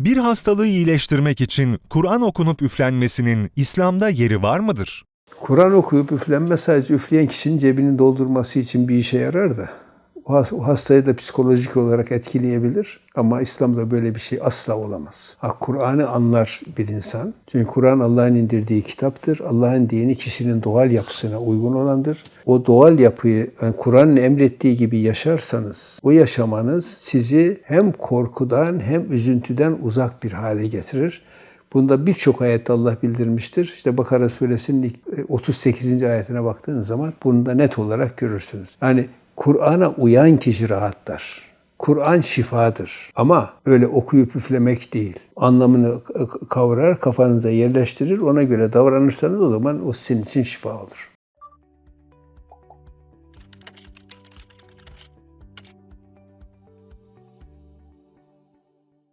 Bir hastalığı iyileştirmek için Kur'an okunup üflenmesinin İslam'da yeri var mıdır? Kur'an okuyup üflenme sadece üfleyen kişinin cebini doldurması için bir işe yarar da o has- o hastayı da psikolojik olarak etkileyebilir. Ama İslam'da böyle bir şey asla olamaz. Ha, Kur'an'ı anlar bir insan. Çünkü Kur'an Allah'ın indirdiği kitaptır. Allah'ın dini kişinin doğal yapısına uygun olandır. O doğal yapıyı yani Kur'an'ın emrettiği gibi yaşarsanız o yaşamanız sizi hem korkudan hem üzüntüden uzak bir hale getirir. Bunda birçok ayette Allah bildirmiştir. İşte Bakara suresinin ilk- e, 38. ayetine baktığınız zaman bunu da net olarak görürsünüz. Yani Kur'an'a uyan kişi rahatlar. Kur'an şifadır. Ama öyle okuyup üflemek değil. Anlamını kavrar, kafanıza yerleştirir, ona göre davranırsanız o zaman o sizin için şifa olur.